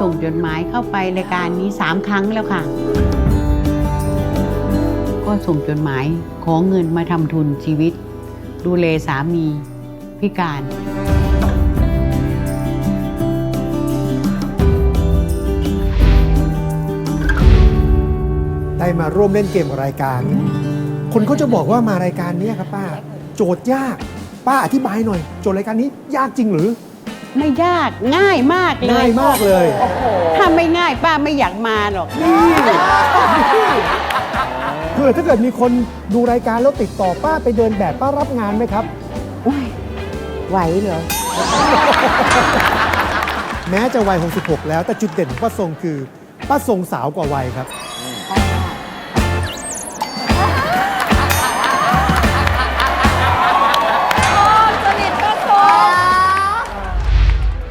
ส่งจดหมายเข้าไปรายการนี้สามครั้งแล้วค่ะ ก็ส่งจดหมายขอเงินมาทำทุนชีวิต ดูแลสามีพิการ ได้มาร่วมเล่นเกมกับรายการ คนเขาจะบอกว่ามารายการนี้ครับป้า โจทย์ยาก ป้าอธิบายหน่อย โจทย์รายการนี้ยากจริงหรือ ไม่ยากง่ายมากเลง่ายยมากเลย ถ้าไม่ง่ายป้าไม่อยากมาหรอกเพื่อถ้าเกิดมีคนดูรายการแล้วติดต่อป้าไปเดินแบบป้ารับงานไหมครับโอ้ยไหวเหรอ แม้จะวัย 66 แล้วแต่จุดเด่นของป้าทรงคือป้าทรงสาวกว่าวัยครับ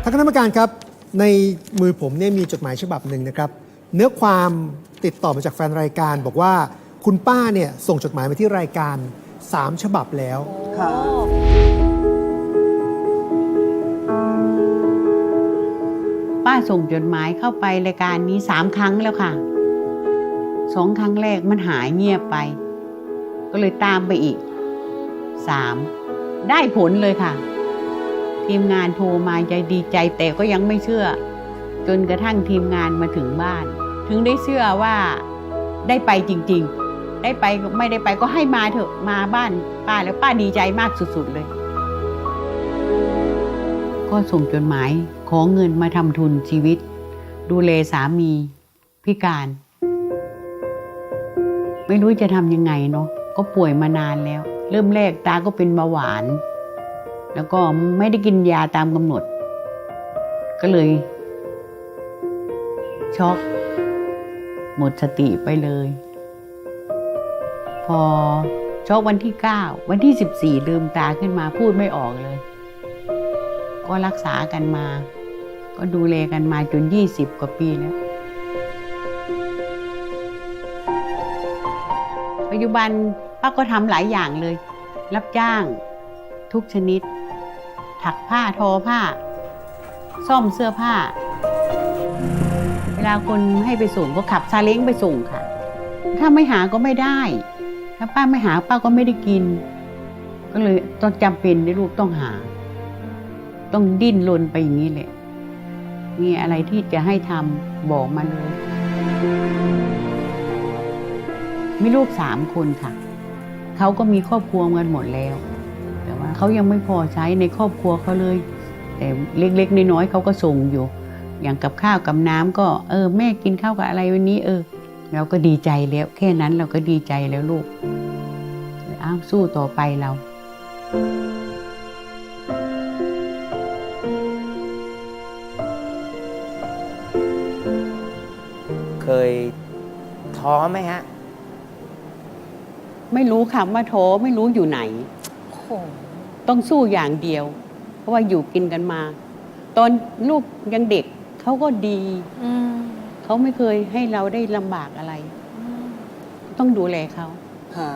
านคณะกรรมการครับ ในมือผมเนี่ยมีจดหมายฉบับหนึ่งนะครับ เนื้อความติดต่อมาจากแฟนรายการ บอกว่าคุณป้าเนี่ยส่งจดหมายมาที่รายการ 3 ฉบับแล้วป้าส่งจดหมายเข้าไปรายการนี้สามครั้งแล้วค่ะสองครั้งแรกมันหายเงียบไป ก็เลยตามไปอีกสามได้ผลเลยค่ะ ทีมงานโทรมาใจดีใจแต่ก็ยังไม่เชื่อ จนกระทั่งทีมงานมาถึงบ้าน ถึงได้เชื่อว่าได้ไปจริง ๆ ได้ไปไม่ได้ไปก็ให้มาเถอะมาบ้านป้าแล้วป้าดีใจมากสุดๆเลย ก็ส่งจดหมายขอเงินมาทำทุนชีวิต ดูแลสามีพิการ ไม่รู้จะทำยังไงเนาะก็ป่วยมานานแล้ว เริ่มแรกตาก็เป็นเบาหวาน แล้วก็ไม่ได้กินยาตามกำหนด ก็เลยช็อก หมดสติไปเลย พอช็อกวันที่ 9 วันที่ 14ลืมตาขึ้นมาพูดไม่ออกเลย ก็รักษากันมา ก็ดูแลกันมาจน 20 กว่าปีแล้วปัจจุบันป้าก็ทำหลายอย่างเลย รับจ้างทุกชนิด ถักผ้าทอผ้า ซ่อมเสื้อผ้า เวลาคนให้ไปส่งก็ขับซาเล้งไปส่งค่ะ ถ้าไม่หาก็ไม่ได้ ถ้าป้าไม่หาป้าก็ไม่ได้กิน ก็เลยต้องจำเป็นในลูกต้องหา ต้องดิ้นรนไปอย่างนี้แหละมีอะไรที่จะให้ทำบอกมาเลยมีลูกสามคนค่ะ เขาก็มีครอบครัวกันหมดแล้ว เขายังไม่พอใช้ในครอบครัวเขาเลย แต่เล็กๆน้อยๆเขาก็ส่งอยู่ อย่างกับข้าวกับน้ำก็เออแม่กินข้าวกับอะไรวันนี้เออ เราก็ดีใจแล้วแค่นั้นเราก็ดีใจแล้วลูกอ้าวสู้ต่อไปเราเคยท้อไหมฮะ ไม่รู้ค่ะว่าโถไม่รู้อยู่ไหน ต้องสู้อย่างเดียว เพราะว่าอยู่กินกันมา ตอนลูกยังเด็กเขาก็ดีเขาไม่เคยให้เราได้ลำบากอะไร ต้องดูแลเขาฮะ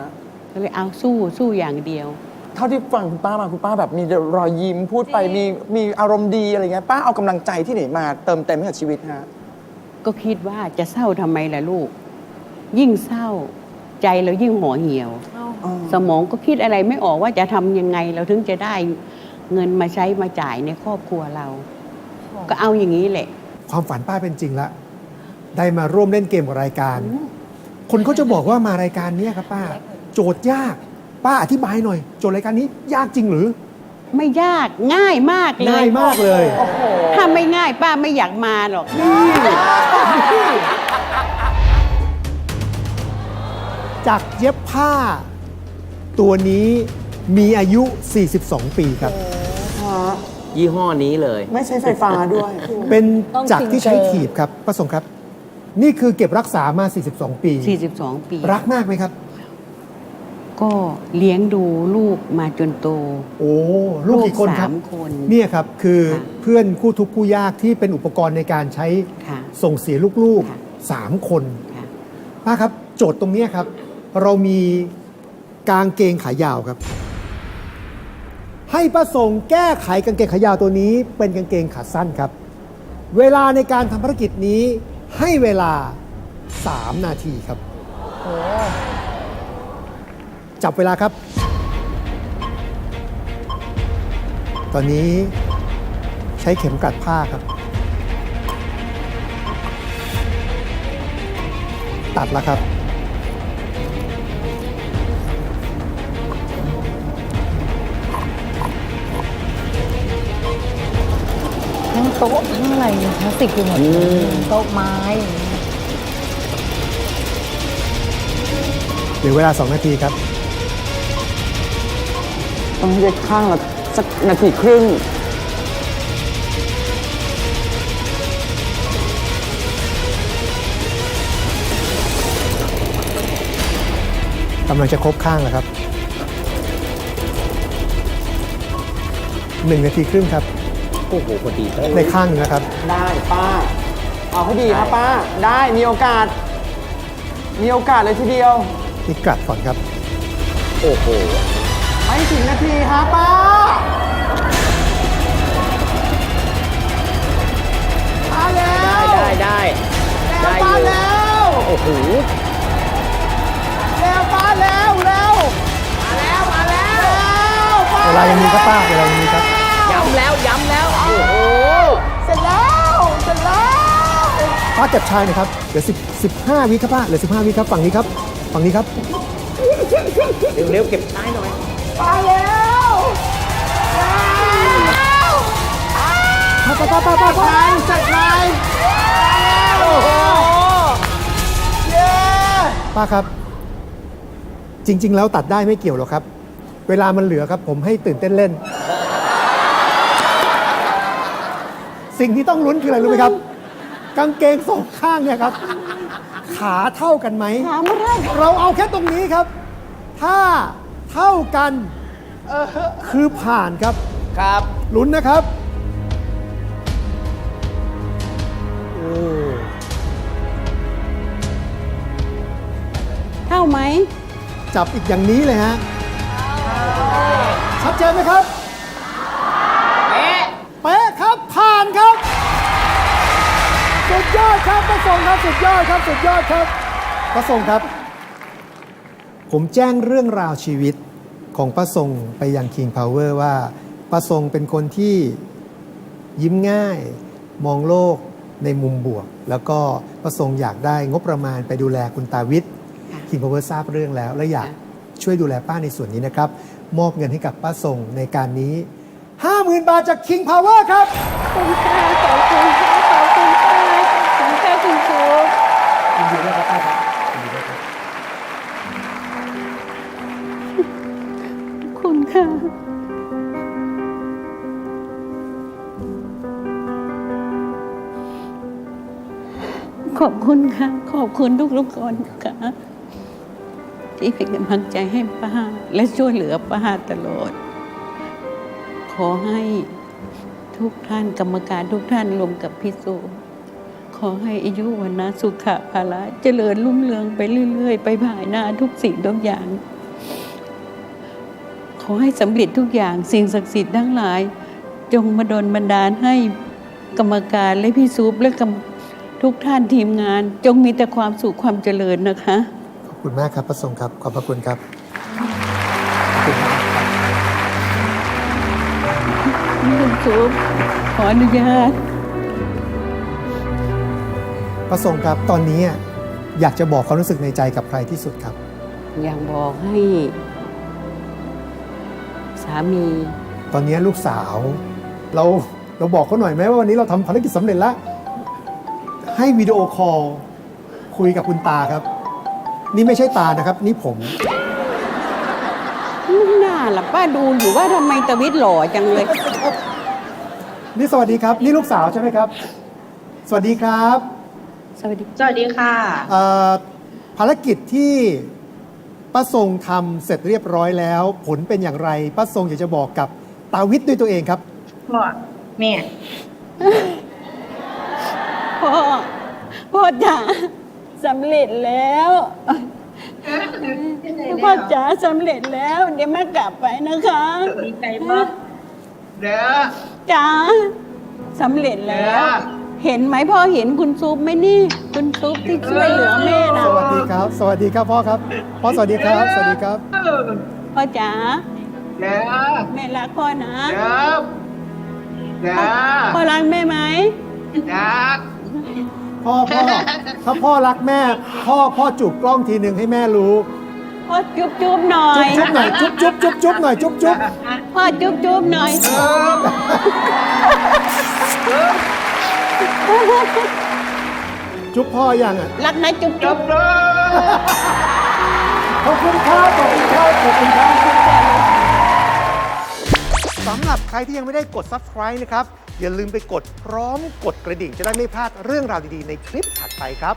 ก็เลยเอาสู้สู้อย่างเดียว เท่าที่ฟังคุณป้ามาคุณป้าแบบมีรอยยิ้มพูดไปมีมีอารมณ์ดีอะไรเงี้ยป้าเอากำลังใจที่ไหนมาเติมเต็มให้กับชีวิตฮะก็คิดว่าจะเศร้าทำไมล่ะลูก ยิ่งเศร้าใจเรายิ่งห่อเหี่ยว สมองก็คิดอะไรไม่ออกว่าจะทำยังไง เราถึงจะได้เงินมาใช้มาจ่ายในครอบครัวเรา ก็เอาอย่างนี้แหละ ความฝันป้าเป็นจริงแล้วได้มาร่วมเล่นเกมกับรายการ คนเขาจะบอกว่ามารายการเนี้ยครับป้า โจทย์ยาก ป้าอธิบายหน่อย โจทย์รายการนี้ยากจริงหรือ ไม่ยากง่ายมากเลยง่ายมากเลยถ้าไม่ง่ายป้าไม่อยากมาหรอก จากเย็บผ้า ตัวนี้มีอายุ 42 ปีครับ ยี่ห้อนี้เลย ไม่ใช้ไฟฟ้าด้วย เป็นจักรที่ใช้ถีบครับประสงค์ครับ นี่คือเก็บรักษามา 42 ปี 42 ปี รักมากไหมครับ ก็เลี้ยงดูลูกมาจนโต โอ้ลูกกี่คนครับสามคนเนี่ยครับคือค่ะเพื่อนคู่ทุกข์คู่ยากที่เป็นอุปกรณ์ในการใช้ค่ะส่งเสียลูกค่ะ ๆ 3 คน ค่ะ ป้าครับโจทย์ตรงเนี้ยครับ เรามี กางเกงขายาวครับ ให้ป้าส่งแก้ไขกางเกงขายาวตัวนี้ เป็นกางเกงขาสั้นครับ เวลาในการทำภารกิจนี้ให้เวลา 3 นาทีครับ จับเวลาครับ ตอนนี้ใช้เข็มกลัดผ้าครับ ตัดแล้วครับ โต๊ะทั้งอะไรเนี่ยพลาสติกอยู่หมดโต๊ะไม้อย่างเงี้ยเหลือเวลา 2 นาทีครับ ต้องให้ได้ข้างละสักนาทีครึ่ง กำลังจะครบข้างแล้วครับหนึ่งนาทีครึ่งครับโอ้โหพอดีเป๊ะในข้างหนึงนะครับ ได้ป้า เอาให้ดีครับป้า ได้มีโอกาส มีโอกาสเลยทีเดียวนี่กลัดก่อนครับ โอ้โหไม่ถึงนาทีครับป้า มาแล้วได้ได้ได้แล้วอป้ายู่แล้วโอ้โหแล้วป้าแล้วแล้วมาแล้วมาแล้วป้เวลายังมีครับป้าเวลายังมีครับ ย้ำแล้วย้ ป้าเก็บชายหนะครับเหลือ10 15วิครับป้าเหลือ15วิครับฝั่งนี้ครับฝั่งนี้ครับเร็วๆเก็บท้ายหน่อยมาแล้วแล้วป้าป้าป้าป้าป้าป้างานจัดงานโอ้โหเย้ป้าครับ จริง ๆ แล้วตัดได้ไม่เกี่ยวหรอกครับ เวลามันเหลือครับ ผมให้ตื่นเต้นเล่น สิ่งที่ต้องลุ้นคืออะไรรู้ไหมครับ กางเกงสองข้างเนี่ยครับ ขาเท่ากันไหม ถามไม่ได้เราเอาแค่ตรงนี้ครับ ถ้าเท่ากันคือผ่านครับ ครับ ลุ้นนะครับ โอ้เท่าไหม จับอีกอย่างนี้เลยฮะ ชัดเจนไหมครับ ค์ครับสุดยอดครับสุดยอดครับประสงค์ครับ ผมแจ้งเรื่องราวชีวิตของป้าทรงไปยัง King Power ว่าป้าทรงเป็นคนที่ยิ้มง่ายมองโลกในมุมบวก แล้วก็ป้าทรงอยากได้งบประมาณไปดูแลคุณตาวิทย์ค่ะ King Power ทราบเรื่องแล้ว และอยากค่ะช่วยดูแลป้าในส่วนนี้นะครับ มอบเงินให้กับป้าทรงในการนี้ 50,000 บาทจาก King Power ครับขอบคุณค่ะขอบคุณค่ะ ขอบคุณค่ะ ขอบคุณค่ะขอบคุณทุกทุกๆคนค่ะ ที่เป็นกำลังใจให้ป้า และช่วยเหลือป้าตลอด ขอให้ทุกท่านกรรมการทุกท่านรวมกับพี่สูขอให้อายุวันนะสุขะภาละเจริญรุ่งเรืองไปเรื่อย ๆ ไปภายหน้าทุกสิ่งทุกอย่าง ขอให้สำเร็จทุกอย่างสิ่งศักดิ์สิทธิ์ทั้งหลาย จงมาดลบันดาลให้กรรมการและพี่ซุปและกรรมทุกท่านทีมงาน จงมีแต่ความสุขความเจริญนะคะ ขอบคุณมากครับประสงค์ครับ ขอบพระคุณครับขอบคุณมากครับคุณซุปขออนุญาต ประสงค์ครับตอนนี้อยากจะบอกความรู้สึกในใจกับใครที่สุดครับ อยากบอกให้ สามี ตอนนี้ลูกสาว เราเราบอกเขาหน่อยไหมว่าวันนี้เราทำภารกิจสำเร็จแล้วให้วิดีโอคอลคุยกับคุณตาครับ นี่ไม่ใช่ตานะครับ นี่ผมไม่น่าล่ะป้าดูอยู่ว่าทำไมตะวิทย์หล่อจังเลย นี่สวัสดีครับ นี่ลูกสาวใช่ไหมครับ สวัสดีครับสวัสดี สวัสดีค่ะ เอ่อภารกิจที่ ป้าทรงทำเสร็จเรียบร้อยแล้ว ผลเป็นอย่างไรป้าทรงอยากจะบอกกับตาวิทย์ด้วยตัวเองครับ พ่อแม่ พ่อ พ่อจ๋าสำเร็จแล้วพ่อจ๋าสำเร็จแล้ว เดี๋ยวแม่กลับไปนะคะดีใจมากเด้อ จ๋าสำเร็จแล้ว เด้อ เห็นไหมพ่อเห็นคุณซุปไหมนี่ คุณซุปที่ช่วยเหลือแม่นะสวัสดีครับ สวัสดีครับพ่อครับ พ่อสวัสดีครับ สวัสดีครับพ่อจ๋าจ้าแม่รักพ่อนะจ้าจ้าพ่อรักแม่ไหมจ้าพ่อพ่อถ้าพ่อรักแม่ พ่อพ่อจูบกล้องทีหนึ่งให้แม่รู้พ่อจุ๊บจุ๊บหน่อยจุ๊บหน่อยจุ๊บจุ๊บจุ๊บจุ๊บหน่อยจุ๊บจุ๊บพ่อจุ๊บจุ๊บหน่อย จุ๊บพ่อยังอะรักนะจุ๊บจุ๊บขอบคุณครับขอบคุณครับขอบคุณครับสำหรับใครที่ยังไม่ได้กด subscribe นะครับ อย่าลืมไปกดพร้อมกดกระดิ่งจะได้ไม่พลาดเรื่องราวดีๆ ในคลิปถัดไปครับ